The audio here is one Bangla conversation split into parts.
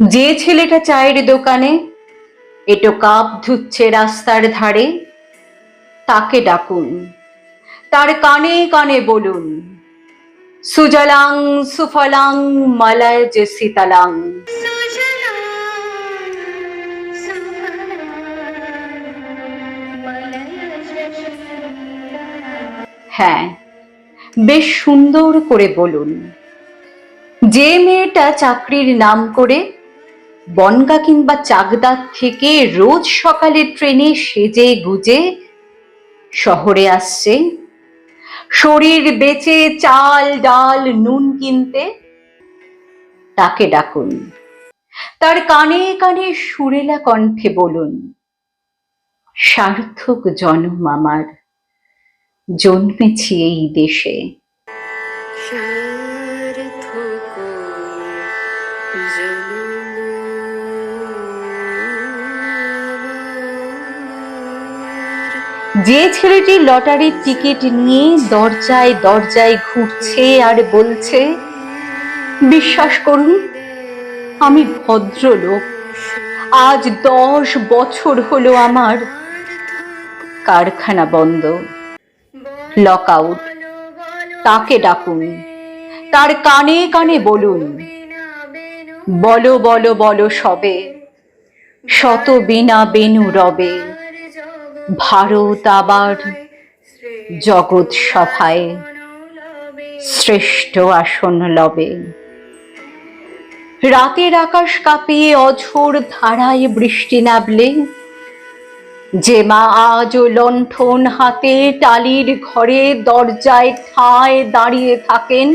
যে ছেলেটা চায়ের দোকানে, এটো কাপ ধুচ্ছে রাস্তার ধারে, তাকে ডাকুন। তার কানে কানে বলুন, সুজলাং সুফলাং মালায় যে সীতালাং হ্যাঁ বেশ সুন্দর করে বলুন, যে মেয়েটা চাকরির নাম করে বনগা কিংবা চাকদার থেকে রোজ সকালে ট্রেনে সেজে গুজে শহরে আসছে। শরীর বেচে চাল, ডাল, নুন কিনতে তাকে ডাকুন। তার কানে কানে সুরেলা কণ্ঠে বলুন, সার্থক জন্ম আমার, জন্মেছি এই দেশে। যে ছেলেটি লটারির টিকিট নিয়ে দরজায় দরজায় ঘুরছে আর বলছে, বিশ্বাস করুন, আমি ভদ্রলোক। আজ দশ বছর হলো আমার কারখানা বন্ধ। Lock out. তাকে ডাকুন। তার কানে কানে বলুন, বলো বলো বলো সবে। শত বিনা বেনু রবে। ভারত আবার জগৎ সভায় শ্রেষ্ঠ আসন লবে। রাতের আকাশ কাঁপিয়ে অঝোর ধারায় বৃষ্টি নাবলে, যে মা আজও লণ্ঠন হাতে টালির ঘরে দরজায় ঠায় দাঁড়িয়ে থাকেন,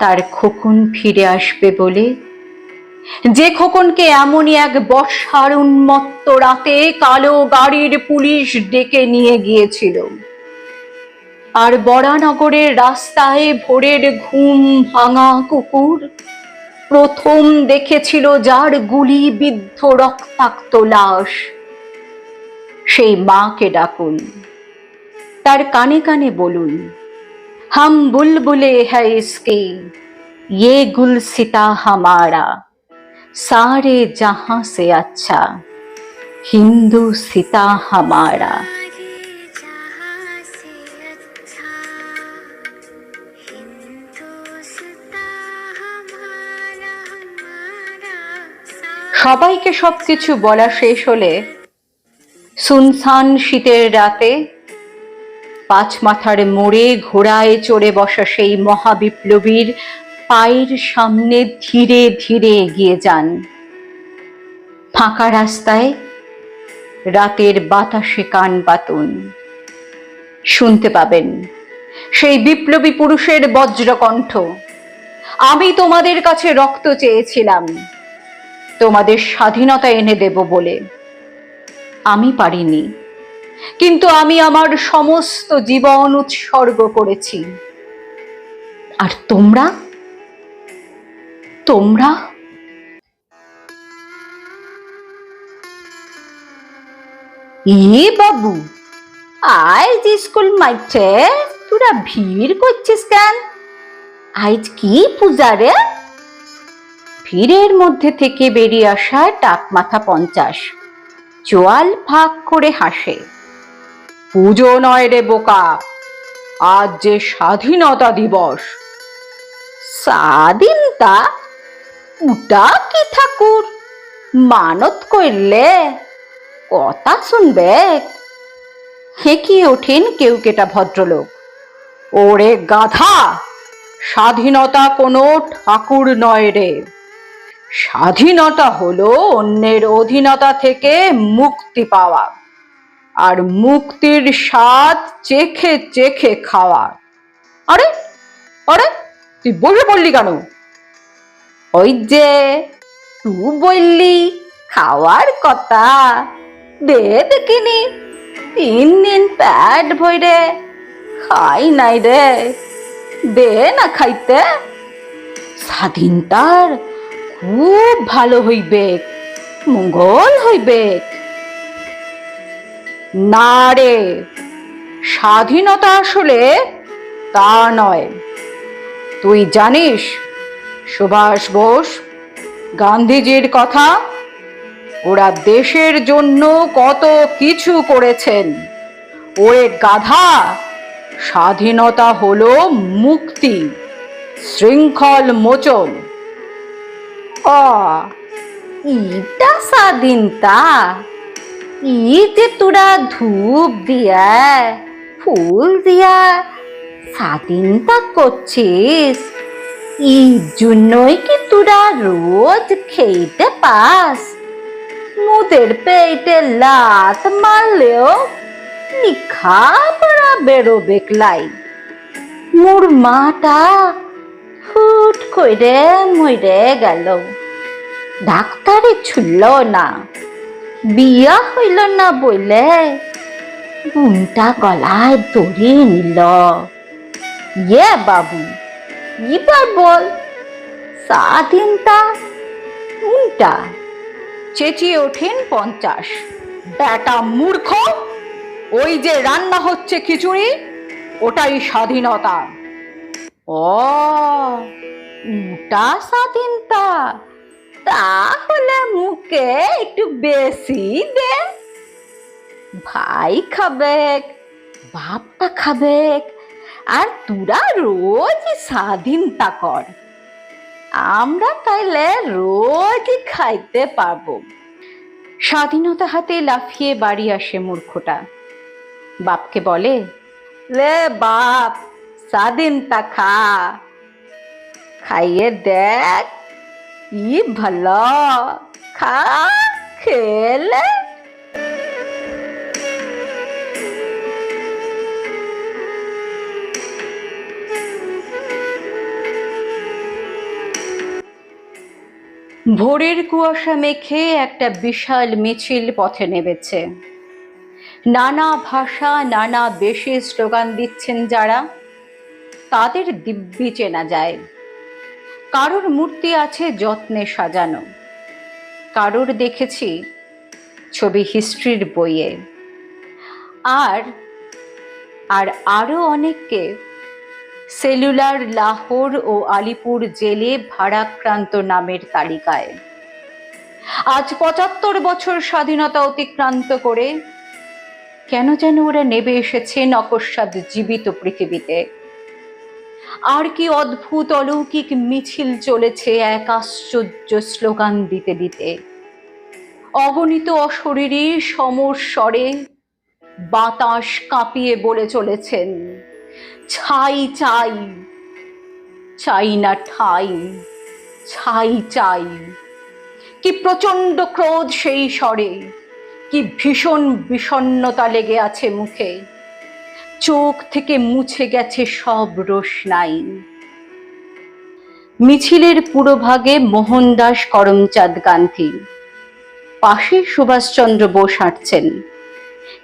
তার খোকন ফিরে আসবে বলে যে খোকনকে এমনই এক বর্ষার উন্মত্ত রাতে কালো গাড়ির পুলিশ ডেকে নিয়ে গিয়েছিল। আর বরানগরের রাস্তায় ভোরের ঘুম ভাঙা কুকুর প্রথম দেখেছিল যার গুলি বিদ্ধ রক্তাক্ত লাশ। সেই মাকে ডাকুন। তার কানে কানে বলুন, হাম বুলবুলে হ্যা ইসকে ইয়ে গুলসিতা হামারা। सारे जहां से अच्छा हिंदू सीता हमारा जहाँ से अच्छा हिंदुस्तां हमारा हमारा সবাইকে সবকিছু বলা শেষ হলে সুনসান শীতের রাতে পাঁচ মাথার মোড়ে ঘোড়ায় চড়ে বসা সেই মহাবিপ্লবীর পায়ের সামনে ধীরে ধীরে এগিয়ে যান। ফাঁকা রাস্তায় রাতের বাতাসে কান পাতুন শুনতে পাবেন, সেই বিপ্লবী পুরুষের বজ্রকণ্ঠ। আমি তোমাদের কাছে রক্ত চেয়েছিলাম। তোমাদের স্বাধীনতা এনে দেব বলে। আমি পারিনি, কিন্তু আমি আমার সমস্ত জীবন উৎসর্গ করেছি। আর তোমরা? তোমরা? ইয়ে বাবু, আজ স্কুল মাইছে, তোরা ভিড় করছিস কেন? আজ কি পূজা রে? ভিড়ের মধ্যে থেকে বেরিয়ে আসা টাক মাথা পঞ্চাশ চোয়াল ফাঁক করে হাসে। পুজো নয় রে বোকা, আজ যে স্বাধীনতা দিবস। স্বাধীনতা? উটা কি ঠাকুর? মানত করলে কথা শুনবে। হেঁকিয়ে ওঠেন কেউ কেটা ভদ্রলোক? ওরে গাধা! স্বাধীনতা কোনো ঠাকুর নয় রে। স্বাধীনতা হলো অন্যের অধীনতা থেকে মুক্তি পাওয়া আর মুক্তির স্বাদ চেখে চেখে খাওয়া। আরে আরে, তুই বসে পড়লি কেন? ওই যে তুই বললি, খাওয়ার কথা। দে দেখিনি তিন দিন প্যাট ভইরে খাই নাই রে। দে না খাইতে স্বাধীনতার খুব ভালো হইবে, মঙ্গল হইবে। না রে, স্বাধীনতা আসলে তা নয়। তুই জানিস সুভাষ বোস, গান্ধীজির কথা, ওরা দেশের জন্য কত কিছু করেছেন। ওরে গাধা, স্বাধীনতা হলো মুক্তি, শৃঙ্খল মোচন। অ, ইটা স্বাধীনতা ই যে তোরা ধূপ দিয়া, ফুল দিয়া, স্বাধীনতা করছিস। এই জন্যই কি তোরা রোজ খেতে পাস? মুদের পেটে লাত মারলেও লিখা পড়া বেরোবে লাই মোর মাটা ফুট কইরে মরে গেল। ডাক্তারে ছুলল না, বিয়া হইল না বইলে বুনটা গলায় দড়ি নিল। ইয়ে বাবু এবার বল স্বাধীনতা কোনটা? চেঁচিয়ে ওঠেন পঞ্চাশ। ব্যাটা মূর্খ, ওই যে রান্না হচ্ছে খিচুড়ি, ওটাই স্বাধীনতা। ও ওটা স্বাধীনতা তাহলে মুখে একটু বেশি দে ভাই খাবেক, বাপটা খাবেক আর তোরা রোজ স্বাধীনতা কর। আমরা তাইলে রোজ খাইতে পারব। স্বাধীনতা হাতে লাফিয়ে বাড়ি আসে মূর্খটা। বাপকে বলে, লে বাপ, স্বাধীনতা খা। খাইয়ে দেখ ই ভালো। খা, খেলে ভোরের কুয়াশা মেখে একটা বিশাল মিছিল পথে নেমেছে। নানা ভাষা, নানা বেশে স্লোগান দিচ্ছেন যারা। তাদের দিব্যি চেনা যায়। কারোর মূর্তি আছে যত্নে সাজানো। কারোর দেখেছি ছবি হিস্ট্রির বইয়ে। আর আর আরও অনেককে সেলুলার লাহোর ও আলিপুর জেলে ভাড়াক্রান্ত নামের তালিকায়। আজ পঁচাত্তর বছর স্বাধীনতা অতিক্রান্ত করে কেন যেন ওরা নেবে এসেছে নকস্বাদ জীবিত পৃথিবীতে? আর কি অদ্ভুত অলৌকিক মিছিল চলেছে এক আশ্চর্য স্লোগান দিতে দিতে। অগণিত অশরীরী সমর স্বরে বাতাস কাঁপিয়ে বলে চলেছেন। ছাই চাই চাই না ঠাই, ছাই চাই। কি প্রচণ্ড ক্রোধ সেই স্বরে, কি ভীষণ বিষণ্ণতা লেগে আছে মুখে। চোখ থেকে মুছে গেছে সব রোশনাই। মিছিলের পুরোভাগে মোহনদাস করমচাঁদ গান্ধী। পাশে সুভাষচন্দ্র বোস হাঁটছেন।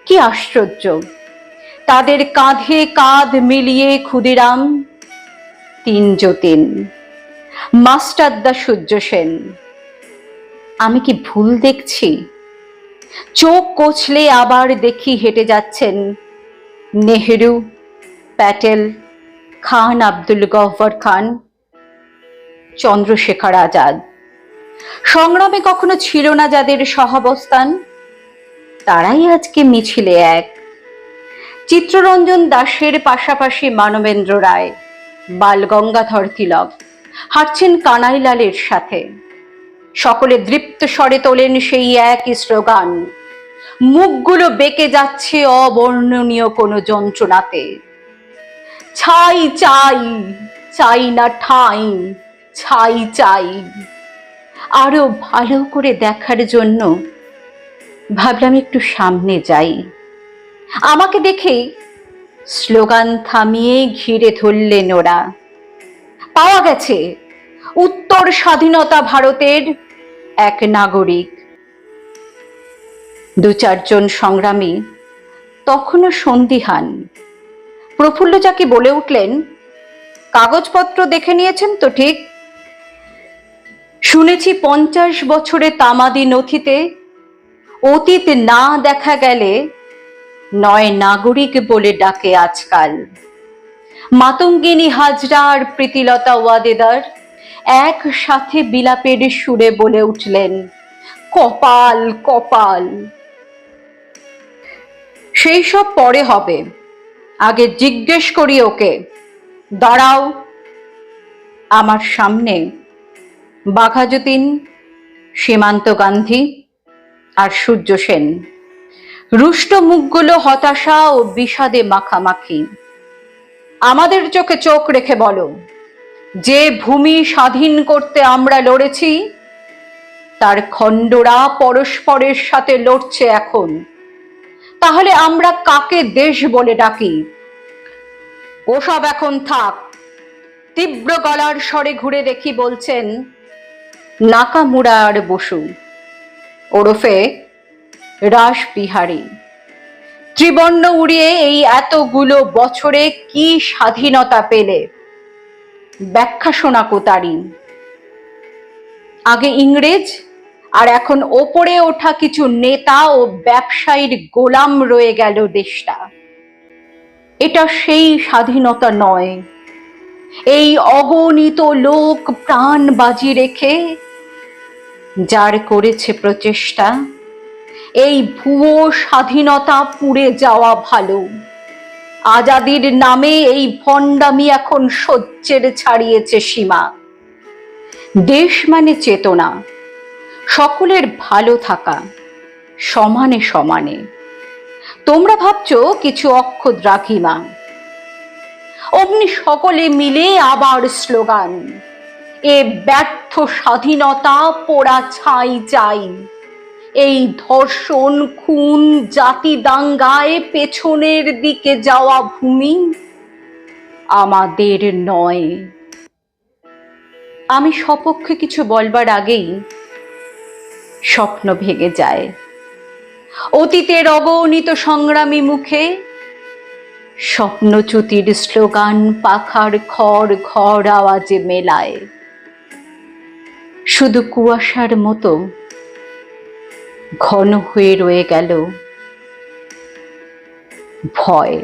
কি আশ্চর্য! তাদের কাঁধে কাঁধ মিলিয়ে ক্ষুদিরাম, তিন যতীন। মাস্টারদা সূর্য সেন, আমি কি ভুল দেখছি? চোখ কচলে আবার দেখি হেঁটে যাচ্ছেন নেহেরু, প্যাটেল, খান আব্দুল গহ্বর খান, চন্দ্রশেখর আজাদ। সংগ্রামে কখনো ছিল না যাদের সহাবস্থান, তারাই আজকে মিছিলে এক। চিত্ররঞ্জন দাসের পাশাপাশি মানবেন্দ্র রায়, বাল গঙ্গাধর তিলক হাঁটছেন কানাইলালের সাথে। সকলে দৃপ্ত স্বরে তোলেন সেই একই স্লোগান, মুখগুলো বেঁকে যাচ্ছে অবর্ণনীয় কোনো যন্ত্রণাতে। ছাই চাই চাই না ঠাই, ছাই চাই আরও ভালো করে দেখার জন্য ভাবলাম একটু সামনে যাই। আমাকে দেখেই স্লোগান থামিয়ে ঘিরে ধরলেন ওরা। পাওয়া গেছে উত্তর স্বাধীনতা ভারতের এক নাগরিক। দু চারজন সংগ্রামী তখনও সন্দিহান। প্রফুল্ল যাকে বলে উঠলেন, কাগজপত্র দেখে নিয়েছেন তো ঠিক? শুনেছি পঞ্চাশ বছরে তামাদি নথিতে অতীত না দেখা গেলে নয় নাগরিক বলে ডাকে আজকাল। মাতঙ্গিনী হাজরা আর প্রীতিলতা ওয়াদেদার একসাথে বিলাপের সুরে বলে উঠলেন, কপাল কপাল! সেই সব পরে হবে। আগে জিজ্ঞেস করি ওকে, দাঁড়াও, আমার সামনে বাঘাযতীন, সীমান্ত গান্ধী আর সূর্য সেন। রুষ্ট মুখগুলো হতাশা ও বিষাদে মাখামাখি। আমাদের চোখে চোখ রেখে বলো, যে ভূমি স্বাধীন করতে আমরা লড়েছি, তার খণ্ডরা পরস্পরের সাথে লড়ছে এখন। তাহলে আমরা কাকে দেশ বলে ডাকি? ওসব এখন থাক। তীব্র গলার স্বরে ঘুরে দেখি বলছেন নাকামুড়া আর বসু। ওরফে রাসবিহারী ত্রিবর্ণ উড়িয়ে এই এতগুলো বছরে কি স্বাধীনতা পেলে? ব্যাখ্যা শোনা কোতারি আগে ইংরেজ, আর এখন ওপরে ওঠা কিছু নেতা ও ব্যবসায়ীর গোলাম রয়ে গেল দেশটা। এটা সেই স্বাধীনতা নয়। এই অগণিত লোক প্রাণ বাজি রেখে, যার করেছে প্রচেষ্টা এই ভুয়ো স্বাধীনতা পুড়ে যাওয়া ভালো। আজাদির নামে এই ভণ্ডামি এখন সহ্যের ছাড়িয়েছে সীমা। দেশ মানে চেতনা, সকলের ভালো থাকা, সমানে সমানে। তোমরা ভাবছ কিছু অক্ষর রাখিমা অমনি সকলে মিলে আবার স্লোগান, এ ব্যর্থ স্বাধীনতা পোড়া ছাই চাই এই ধর্ষণ, খুন, জাতি দাঙ্গায় পেছনের দিকে যাওয়া ভূমি আমাদের নয়। আমি সপক্ষে কিছু বলবার আগেই স্বপ্ন ভেঙে যায়। অতীতের অগণিত সংগ্রামী মুখে স্বপ্নচ্যুতির স্লোগান পাখার খড় ঘর আওয়াজে মেলায়। শুধু কুয়াশার মতো ঘন হয়ে রয়ে গেল ভয়।